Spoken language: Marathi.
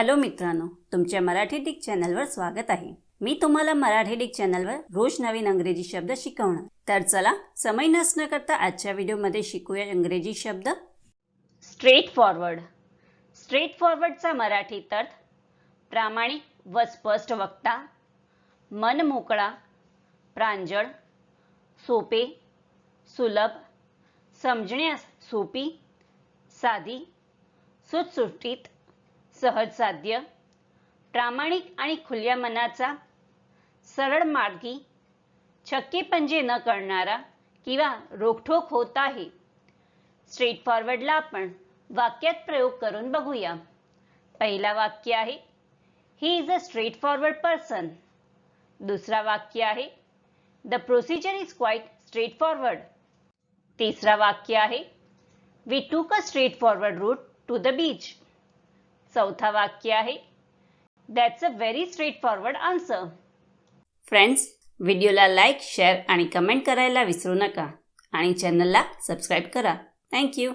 हॅलो मित्रांनो तुमच्या मराठी डिक चॅनलवर स्वागत आहे. मी तुम्हाला मराठी डिक चॅनलवर रोज नवीन अंग्रेजी शब्द शिकवणार. तर चला समय नसणं करता आजच्या व्हिडिओमध्ये शिकूया इंग्रजी शब्द. स्ट्रेट फॉरवर्ड स्ट्रेट फॉरवर्डचा मराठीत अर्थ प्रामाणिक व स्पष्ट वक्ता मन मोकळा प्रांजळ सोपे सुलभ समजण्यास सोपी साधी सुटसुटीत सहज साध्य प्रामाणिक आणि खुल्या मनाचा सरळ मार्गी छक्के पंजे न करणारा किंवा रोखठोक होत आहे. स्ट्रेट फॉरवर्डला आपण वाक्यात प्रयोग करून बघूया. पहिला वाक्य आहे he is a straightforward person दुसरा वाक्य आहे the procedure is quite straightforward तिसरा वाक्य आहे we took a straightforward route to the beach चौथा वाक्य आहे. That's a very straightforward answer friends व्हिडिओला लाईक शेअर आणि कमेंट करायला विसरू नका. आणि चॅनलला सबस्क्राईब करा. थँक्यू